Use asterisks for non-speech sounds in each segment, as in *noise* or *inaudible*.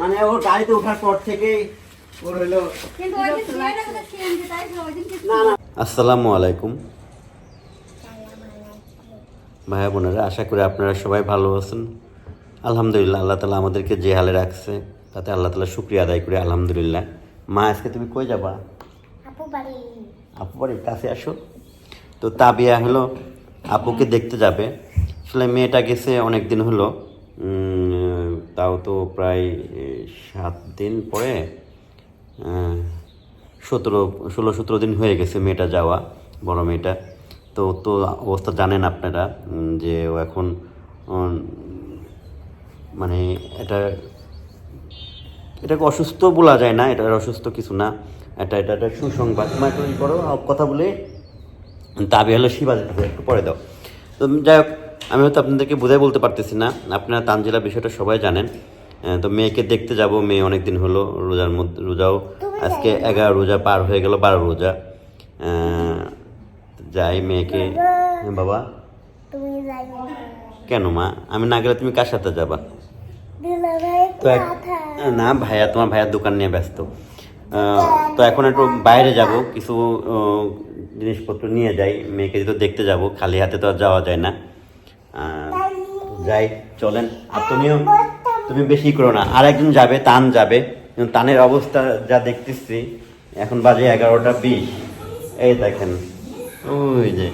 মানে ওর গাড়িতে ওঠার পর থেকেই ওর হলো কিন্তু ওই দিন ছেলেটা কোথায় খেয়ে তাই তো ওই দিন কিছু না না। আসসালামু আলাইকুম। ভাইয়া বোনেরা আশা করি আপনারা সবাই ভালো আছেন। আলহামদুলিল্লাহ আল্লাহ তালা আমাদেরকে যে হালে রাখছে তাতে আল্লাহ তালা শুক্রিয়া আদায় করি আলহামদুলিল্লাহ। মা আজকে তুমি কই যাবা? আপু বাড়ি। আপু বাড়ির কাছে আসো। তো তাবিয়া হলো আপুকে দেখতে যাবে। আসলে মেয়েটা গেছে অনেক দিন হলো তাও তো প্রায় সাত দিন পরে সতেরো, ষোলো, সতেরো দিন হয়ে গেছে মেয়েটা যাওয়া, বড় মেয়েটা। তো তো অবস্থা জানেন আপনারা যে ও এখন মানে এটা এটাকে অসুস্থ বলা যায় না এটা অসুস্থ কিছু না। এটা এটা একটা সুসংবাদ তোমার কথা বলে। দাবি হলো শিবা একটু পরে দাও। তো যাই হোক আমি হয়তো আপনাদেরকে বোঝাই বলতে পারতেছি না। আপনারা তানজিলা বিষয়টা সবাই জানেন। তো মেয়েকে দেখতে যাব মেয়ে অনেক দিন হলো রোজার মধ্যে রোজাও আজকে এগারো রোজা পার হয়ে গেল বারো রোজা। যাই মেয়েকে বাবা। কেন মা? আমি না গেলে তুমি কার সাথে যাবা? তো না ভাইয়া তোমার ভাইয়ার দোকান নিয়ে ব্যস্ত। তো এখন একটু বাইরে যাব কিছু জিনিসপত্র নিয়ে যাই, মেয়েকে তো দেখতে যাব, খালি হাতে তো আর যাওয়া যায় না। যাই, চলেন। আর তুমিও, তুমি বেশি করো না। আর একজন যাবে, তান যাবে। তানের অবস্থা যা দেখতেছি, এখন বাজে এগারোটা বিশ। এই দেখেন, ওই যে,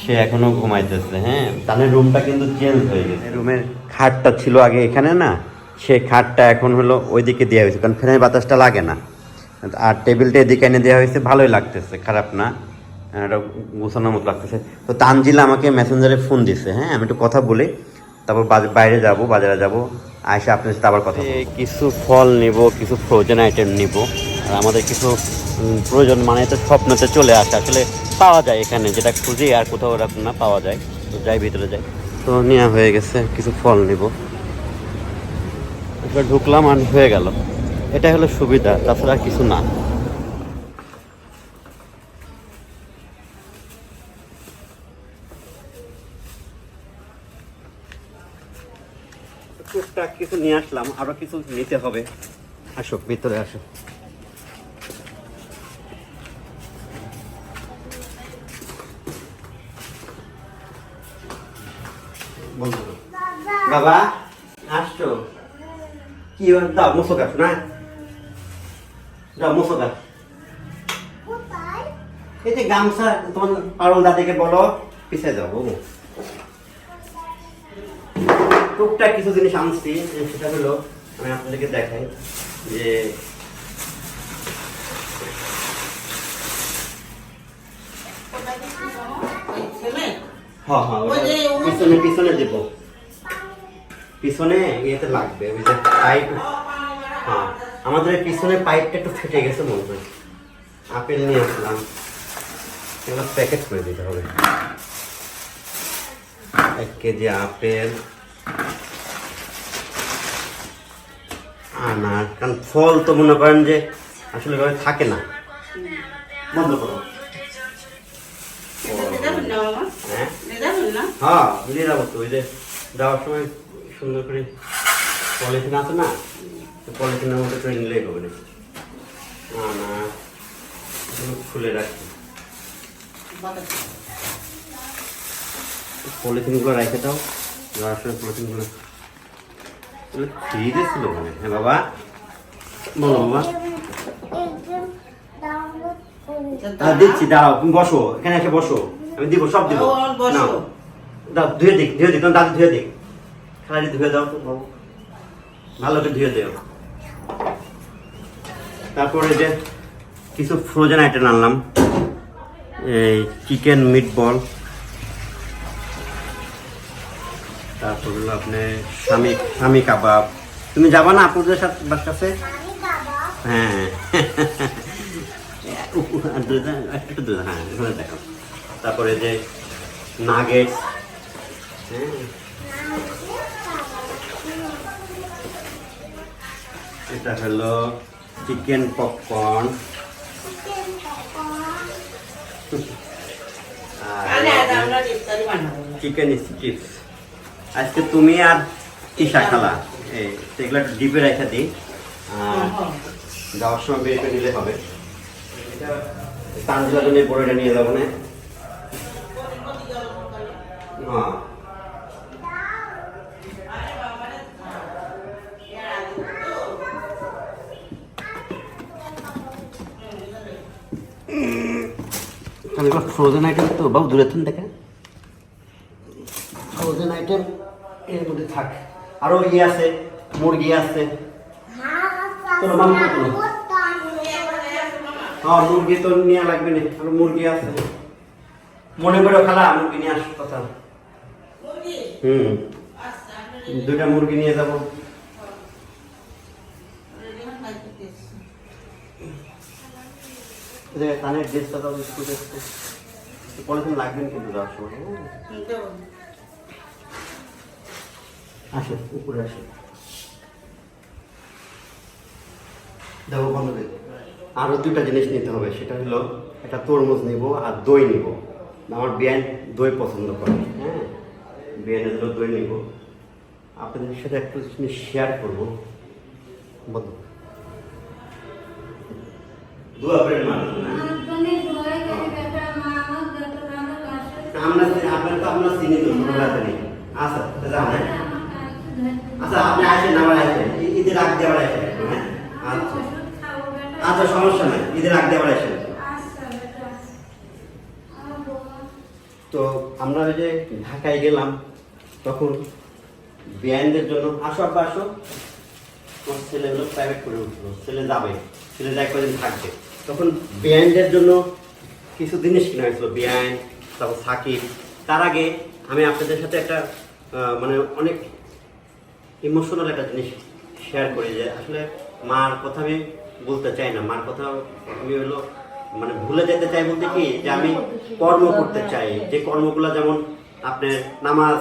সে এখনও ঘুমাইতেছে হ্যাঁ? তানের রুমটা কিন্তু চেঞ্জ হয়ে গেছে। রুমের খাটটা ছিল আগে এখানে না, সে খাটটা এখন হলো ওইদিকে দেওয়া হয়েছে, কারণ ফ্যানের বাতাসটা লাগে না। আর টেবিলটা এদিকে এনে দেওয়া হয়েছে, ভালোই লাগতেছে, খারাপ না। এটা গোছানোর মতো লাগতেছে। তো তানজিলা আমাকে মেসেঞ্জারে ফোন দিছে হ্যাঁ আমি একটু কথা বলি তারপর বাইরে যাব বাজারে যাব আয়সা আপনার সাথে আবার কথা কিছু ফল নিব কিছু ফ্রোজেন আইটেম নিব আর আমাদের কিছু প্রয়োজন মানে তো স্বপ্নতে চলে আসে আসলে পাওয়া যায় এখানে যেটা খুঁজি আর কোথাও এরকম না পাওয়া যায় তো যাই ভিতরে যাই। তো নেওয়া হয়ে গেছে কিছু ফল নিব। এবার ঢুকলাম আর হয়ে গেল। এটা হলো সুবিধা তাছাড়া আর কিছু না। টুকটাক কিছু নিয়ে আসলাম আরও কিছু নিতে হবে। আসো ভিতরে আসো। বাবা আসছো? কি? দাও মুসো গাছ না দাও মুসো গাছ এই যে গামছা তোমার পারুল দাদিকে বলো পিছিয়ে যাও বাবু টুকটাক কিছু জিনিস আনছি সেটা হলো আমি আপনাদেরকে দেখাই, যে হ্যাঁ হ্যাঁ লাগবে, ওই যে পাইপ হ্যাঁ আমাদের পিছনে পাইপটা একটু ফেটে গেছে আপেল নিয়ে আসলাম। প্যাকেট করে দিতে হবে। এক কেজি আপেল। আনার কারণ ফল তো মনে করেন যে আসলে এভাবে থাকে না। বন্ধ করো। হ্যাঁ নিয়ে যাব তো, ওই যে যাওয়ার সময় সুন্দর করে পলিথিন আছে না পলিথিনের মধ্যে করে নিলেই হবে না, এগুলো খুলে রাখি। পলিথিনগুলো রেখে দাও, যাওয়ার সময় পলিথিনগুলো ফ্রিজে ছিল মানে হ্যাঁ বাবা বলো বাবা দিচ্ছি দাঁড়াও তুমি বসো এখানে এসে বসো আমি দিব সব দিব নাও। দাও ধুয়ে দিক ধুয়ে দিক তোমার দাদু ধুয়ে দিক খালি ধুয়ে দাও তো বাবু ভালো করে ধুয়ে দেও তারপরে যে কিছু ফ্রোজেন আইটেম আনলাম। এই চিকেন মিট বল তারপর হলো আপনি স্বামী স্বামী কাবাব। তুমি যাবা না আপুদের সাথে বাস কাছে? হ্যাঁ। একটু দুধ, হ্যাঁ দেখো। তারপরে যে নাগেট হ্যাঁ। এটা হলো চিকেন পপকর্ন। চিকেন স্ট্রিপস আজকে তুমি আর তিশা খালা, এই একটু ডিপে রেখে দিই। যাওয়ার সময় বের করে নিলে হবে। নিয়ে যাব না। হ্যাঁ। ফ্রোজেন আইটেম তো, বাবু দূরে থান দেখে। ফ্রোজেন আইটেম এর মধ্যে থাক। আরও ইয়ে আছে, মুরগি আছে। তোর কত? হ্যাঁ মুরগি তো নেওয়া লাগবে না, আর মুরগি আছে। মনে করে খালা, মুরগি নিয়ে আস কথা। হুম। দুইটা মুরগি নিয়ে যাব। কানের ড্রেসটা তো স্কুল পলিথিন লাগবেন কিন্তু যাওয়ার সময় আসে উপরে আসে। দেখো বন্ধ আরও দুটা জিনিস নিতে হবে সেটা হলো একটা তরমুজ নিব আর দই নিব। আমার বিয়ান দই পছন্দ করে হ্যাঁ? বিয়ানের জন্য দই নিব। আপনাদের সাথে একটু জিনিস শেয়ার করব। দু মানুষ না আমরা আপনার তো আমরা চিনি তো আচ্ছা আচ্ছা আপনি আসেন, আবার আসেন। ঈদের আগ দিয়ে আবার আসেন। হ্যাঁ? আচ্ছা। আচ্ছা সমস্যা নেই। ঈদের আগ দিয়ে আবার আসেন। তো আমরা ওই যে ঢাকায় গেলাম, তখন বিয়ানদের জন্য, আসো আব্বা, আসো। আমার ছেলেগুলো প্রাইভেট করে উঠল। ছেলে যাবে। ছেলে যাই কদিন থাকবে। তখন বিয়ানদের জন্য কিছু জিনিস কিনা হয়েছিল। বিয়ান তারপর সাকিব। তার আগে আমি আপনাদের সাথে একটা মানে অনেক ইমোশনাল একটা জিনিস শেয়ার করি যে আসলে মার কথা আমি বলতে চাই না। মার কথা আমি হলো মানে ভুলে যেতে চাই বলতে কি? যে আমি কর্ম করতে চাই। যে কর্মগুলো যেমন আপনার নামাজ,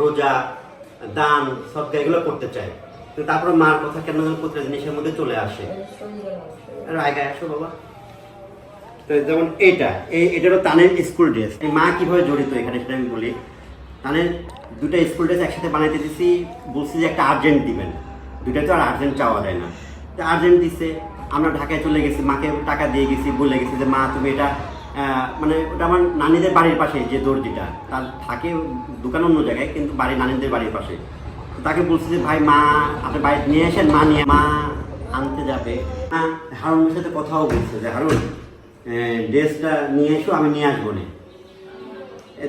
রোজা, দান সব এগুলো করতে চাই। তারপরে মার কথা কেন প্রতিটা জিনিসের মধ্যে চলে আসে? আগে আসো বাবা। তো যেমন এটা এই এটারও তানের স্কুল ড্রেস মা কীভাবে জড়িত এখানে সেটা আমি বলি। তানের দুটো স্কুল ড্রেস একসাথে বানাইতে দিছি, বলছি যে একটা আর্জেন্ট দিবেন। দুইটা তো আর আর্জেন্ট চাওয়া যায় না। তো আর্জেন্ট দিছে, আমরা ঢাকায় চলে গেছি, মাকে টাকা দিয়ে গেছি, বলে গেছি যে, মা, তুমি এটা মানে ওটা আমার নানিদের বাড়ির পাশে, যে দর্জিটা তার থাকে দোকান অন্য জায়গায়, কিন্তু বাড়ি নানিদের বাড়ির পাশে। তাকে বলছি যে, ভাই, মা, আপনি বাড়িতে নিয়ে আসেন, মা নিয়ে, মা আনতে যাবে। হ্যাঁ হারুনের সাথে কথাও বলছে যে, হারুন ড্রেসটা নিয়ে এসো, আমি নিয়ে আসব না।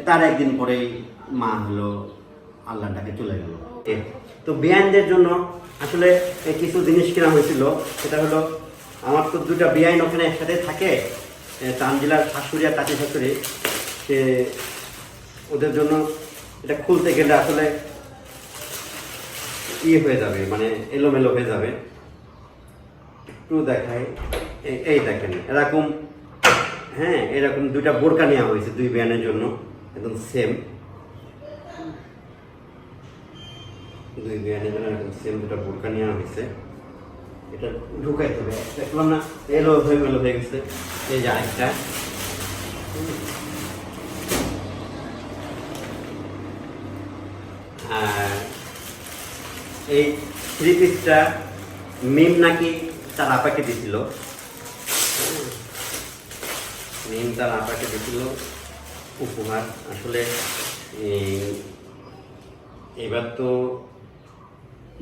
তার একদিন পরেই মা হলো আল্লাহ ডাকে চলে গেল। তো বিয়াইনদের জন্য আসলে কিছু জিনিস কেনা হয়েছিল। সেটা হলো, আমার তো দুটা বিয়াইন ওখানে একসাথে থাকে। তানজিলার শাশুড়ি আর কাছে শাশুড়ি। সে, ওদের জন্য এটা খুলতে গেলে আসলে ইয়ে হয়ে যাবে মানে এলোমেলো হয়ে যাবে। একটু এই- এই দেখেন, এরকম হ্যাঁ এরকম দুইটা বোরকা নেওয়া হয়েছে দুই বিয়ানের জন্য। একদম সেম দুই একদম সেম দুটা বোরকা নেওয়া হয়েছে, এটা ঢুকাইতে হবে। দেখলাম না, এলো, হয়ে গেলো, হয়ে গেছে। এই যে আর এই থ্রি পিসটা মিম নাকি তার আপাকে দিছিল। মিম তার আপাকে দিছিল। উপহার। আসলে এবার তো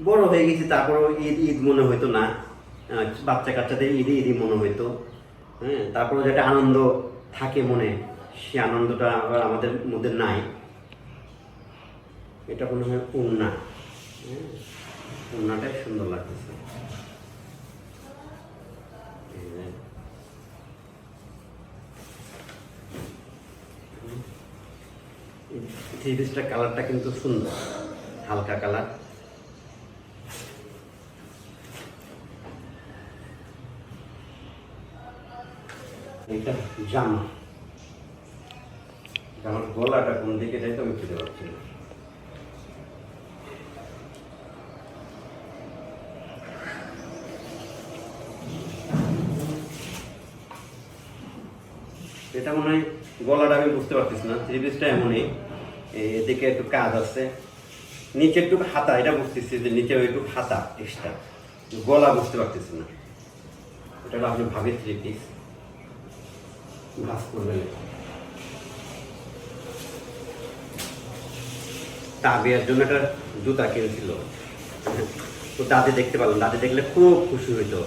বড় হয়ে গেছি, তারপরও ঈদ ঈদ মনে হইতো না। বাচ্চা কাচ্চাদের ঈদই ঈদই মনে হইতো। হ্যাঁ তারপরে যেটা আনন্দ থাকে মনে, সে আনন্দটা আবার আমাদের মধ্যে নাই। এটা মনে হয় উন্না। হ্যাঁ উন্নাটাই সুন্দর লাগতেছে। এই যে। থ্রি পিসটার কালারটা কিন্তু সুন্দর, হালকা কালার। এটা জামার গলাটা কোন দিকে যাই তো আমি না। এটা মনে হয় গলাটা আমি বুঝতে পারতেছি না। থ্রি পিসটা এমনই এদিকে একটু কাজ আছে। নিচে একটু হাতা, এটা বুঝতেছি যে নিচে একটু হাতা এক্সট্রা গলা বুঝতে পারতেছি না। এটা আপনি ভাবি থ্রি পিস ভাস করবেন। তাবিয়ার জন্য একটা জুতা কিনেছিল। তো দাদি দেখতে পারলাম দাদি দেখলে খুব খুশি হইতো।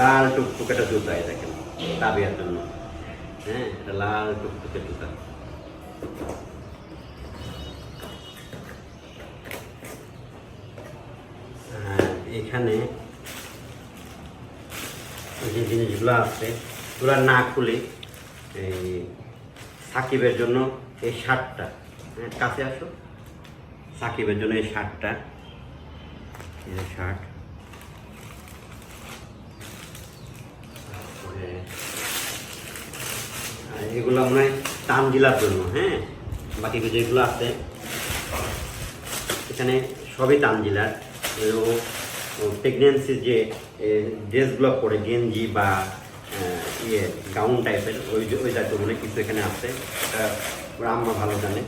লাল টুকটুকে একটা জুতা এই দেখেন তাবিয়ার জন্য। হ্যাঁ লাল টুকটুকে জুতা। এখানে যে জিনিসগুলো আছে, ওগুলো না খুলে এই সাকিবের জন্য এই শার্টটা। হ্যাঁ, কাছে আসো। সাকিবের জন্য এই শার্টটা। শার্ট। এগুলো মনে হয় তামজিলার জন্য হ্যাঁ? বাকি যেগুলো আছে। এখানে সবই তামজিলার ও প্রেগনেন্সির যে ড্রেসগুলো পরে গেঞ্জি বা ইয়ে গাউন টাইপের ওই ওই জাতীয় মনে কিছু এখানে আছে ওর আম্মা ভালো জানে।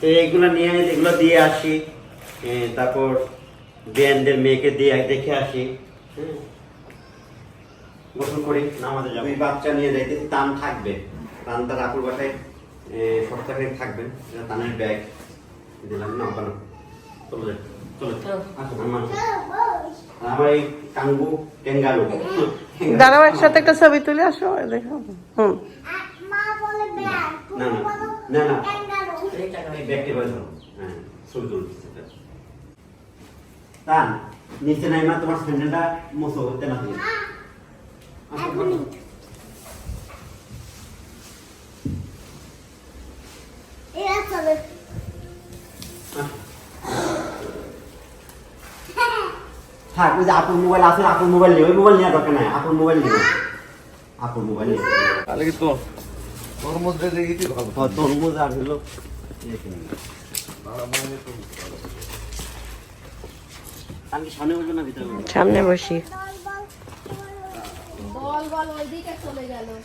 তো এইগুলো নিয়ে এগুলো দিয়ে আসি তারপর বিয়ানদের মেয়েকে দিয়ে দেখে আসি গোসল করি নামাজে যাব। বাচ্চা নিয়ে যাইতে তান থাকবে। তান তার আপুর বাসায় এ, সপ্তাহে থাকবে। তানের ব্যাগ দিলাম না চলো আসুন আমার এই কাঙ্গু টেঙ্গালু। দাঁড়াও একসাথে একটা ছবি তুলে আসো দেখো। হুম। মা বলে ব্যাগ তুমি না, না, না, না। হয়ে নিচে নাই মা তোমার স্যান্ডেলটা মোছো হতে না দিয়ে এরা চলে। আসো। থাক ওই যে আপুর মোবাইল আছে আপুর মোবাইল নিয়ে ওই মোবাইল নেওয়ার দরকার নাই আপুর মোবাইল নিয়ে আপুর মোবাইল নিয়ে তাহলে কি তো তরমুজ রেখে দিতে ভালো তরমুজ আর হলো সামনে বসি। দল বল ওইদিকে চলে গেল। দল?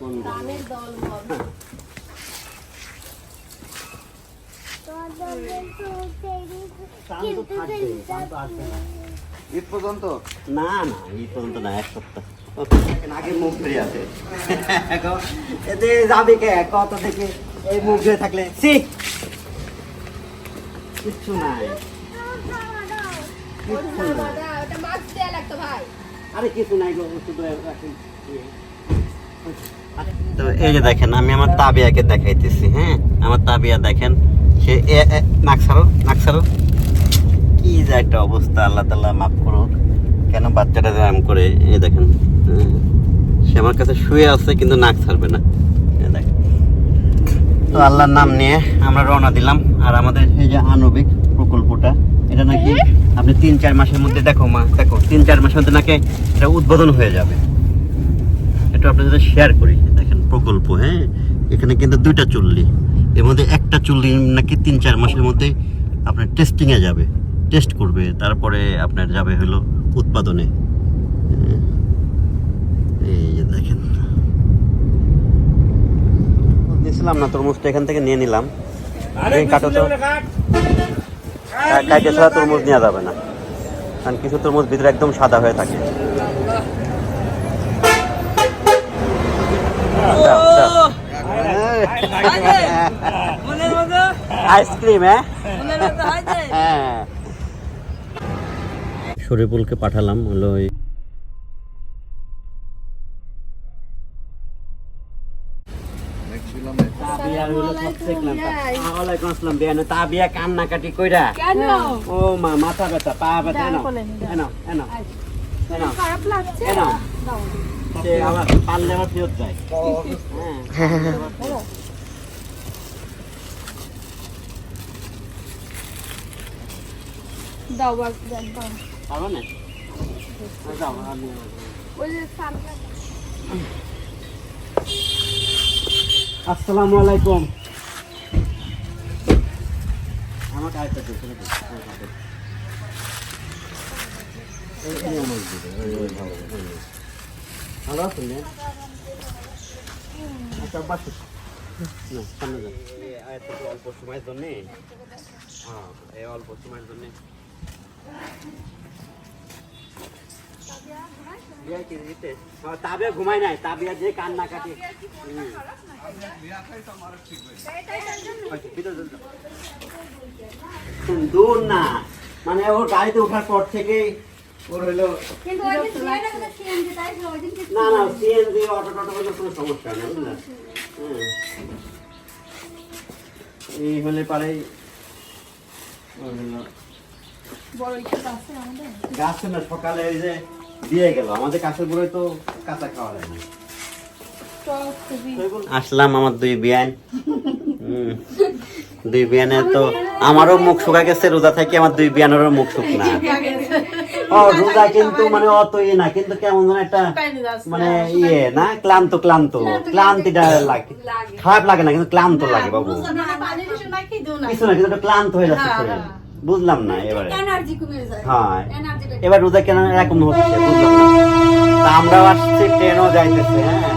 বল শান্ত থাকবে, শান্ত আসবে না। ঈদ পর্যন্ত না না এই পর্যন্ত না এক সপ্তাহ আগে মুখ ধরে আছে এখন এতে যাবে কে কত থেকে এই মুখ ধরে থাকলে সি কিচ্ছু নাই কিচ্ছু নাই। দাদা ওটা মাছ দেয়া লাগতো ভাই আরে কিছু নাই গো শুধু এখন তো এই যে দেখেন আমি আমার তাবিয়াকে দেখাইতেছি হ্যাঁ আমার তাবিয়া দেখেন সে এ- এ- নাক ছাড়ো নাক ছাড়ো। কি যে একটা অবস্থা আল্লাহ তাল্লাহ মাফ করুক। কেন বাচ্চাটা এরম করে এই দেখেন। সে আমার কাছে শুয়ে আছে কিন্তু নাক ছাড়বে না। দেখেন তো আল্লাহর নাম নিয়ে আমরা রওনা দিলাম। আর আমাদের এই যে আণবিক প্রকল্পটা এটা নাকি আপনি তিন চার মাসের মধ্যে দেখো মা দেখো তিন চার মাসের মধ্যে নাকি এটা উদ্বোধন হয়ে যাবে। এটা আপনাদের শেয়ার করি। দেখেন প্রকল্প হ্যাঁ? এখানে কিন্তু দুইটা চুল্লি। এর মধ্যে একটা চুল্লি নাকি তিন চার মাসের মধ্যে আপনার টেস্টিংয়ে যাবে। টেস্ট করবে তারপরে আপনার যাবে হলো উৎপাদনে। হ্যাঁ। এই যে দেখেন। নিয়েছিলাম না তরমুজটা এখান থেকে নিয়ে নিলাম। এই কাটো তো। কাইটে ছাড়া তরমুজ নেওয়া যাবে না। কারণ কিছু তরমুজ ভিতরে একদম সাদা হয়ে থাকে। দাও, দাও। আইসক্রিম হ্যাঁ হ্যাঁ শরীফুলকে পাঠালাম হলো তাবিয়া কান্নাকাটি কইরা ও মা মাথা ব্যথা পা ব্যথা এনো এনো এনো এনো এনো সে আবার পারলে আবার ফেরত যায় হ্যাঁ দাও বাস দাও। পারব না? যাও আমি ওই যে সামনে আসসালামু আলাইকুম। আমাকে ভালো, আছেন সামনে এত অল্প সময়ের জন্য। হ্যাঁ এই অল্প সময়ের জন্য? হ্যাঁ, তাবিয়া নাই তাবিয়া যে কান্না কাটি দূর না। মানে ওর গাড়িতে ওঠার পর থেকেই ওর হলো না? না সিএনজি অটো টোটো হলে কোনো সমস্যা নেই বুঝলেন। এই হলে পারে ওর হলো বড় ইচ্ছা আছে আমাদের গাছ না সকালে এই যে দিয়ে গেল। আমাদের কাছের বুড়োই তো কাঁচা খাওয়া যায় না। আসলাম আমার দুই বিয়ান। দুই বিয়ানে তো আমারও মুখ শুকা গেছে রোজা থেকে আমার দুই বিয়ানেরও মুখ শুকনা *laughs* ও রোজা কিন্তু মানে অত ইয়ে না কিন্তু কেমন যেন একটা মানে ইয়ে না ক্লান্ত ক্লান্ত। ক্লান্তিটা লাগে। খারাপ লাগে না কিন্তু ক্লান্ত লাগে বাবু। কিছু না কিন্তু একটু ক্লান্ত হয়ে যাচ্ছে শরীর। বুঝলাম না এবারে। এনার্জি কমে যায়। হ্যাঁ। এবার রোজা কেন এরকম হচ্ছে? বুঝলাম না। তা আমরাও আসছি ট্রেনও যাইতেছে হ্যাঁ।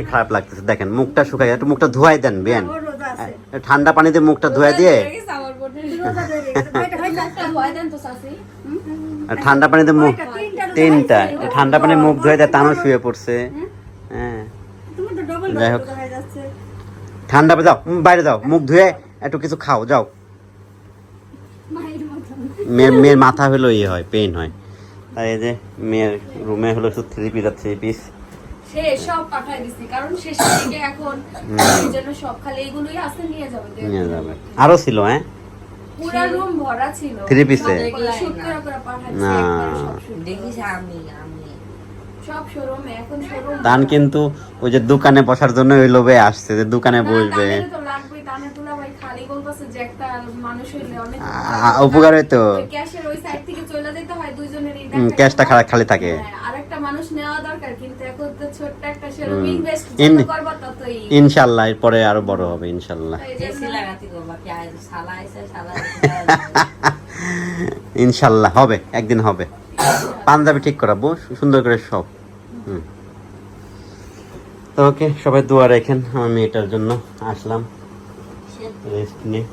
এর খারাপ লাগতেছে। দেখেন মুখটা শুকাই একটু মুখটা ধোয়াই দেন বেন রোজা আছে। ঠান্ডা পানিতে মুখটা ধোয়া দিয়ে। আমার বোনের রোজা ধরে গেছে। এটা হয় না একটা ভয় দেন তো শাশি আর ঠান্ডা পানিতে মুখ তিনটা ঠান্ডা পানি মুখ ধুয়ে দেয় তানও শুয়ে পড়ছে। হ্যাঁ। তুমি তো ডবল যাই হোক। হয়ে ঠান্ডা যাও বাইরে যাও। মুখ ধুয়ে একটু কিছু খাও যাও। মায়ের মেয়ের মাথা হলো ইয়ে হয় পেইন হয়। তাই এই যে মেয়ের রুমে হলো শুধু থ্রি পিস আর থ্রি পিস সে সব পাঠাই দিছি কারণ শেষের দিকে এখন জন্য সব খালি এগুলোই আছে নিয়ে যাবে। নিয়ে যাবে। আরও ছিল হ্যাঁ? পুরা রুম ভরা ছিল। Three piece এ? শুট করে করে পাঠাইছি না। একবারে সব shoot। দেখিস আমি আমি। সব শোরুমে এখন শোরুম তান কিন্তু ওই যে দোকানে বসার জন্য ওই লোভে আসছে যে দোকানে বসবে। তো তোলা ভাই খালি বলতেছে যে একটা মানুষ হইলে অনেক উপকার হইতো ক্যাশের ওই সাইড থেকে চলে যেতে হয় দুইজনেরই ক্যাশটা। খালি খালি থাকে। আরেকটা মানুষ নেওয়া দরকার কিন্তু এখন তো ছোট্ট একটা সেরকম ইনভেস্ট ইন- ততই। ইনশাল্লাহ এরপরে আরও বড় হবে *laughs* হবে একদিন হবে। পাঞ্জাবি ঠিক করাবো সুন্দর করে সব। হুম। তো ওকে সবাই দোয়া রেখেন আমার মেয়েটার জন্য আসলাম। রেস্ট নিয়ে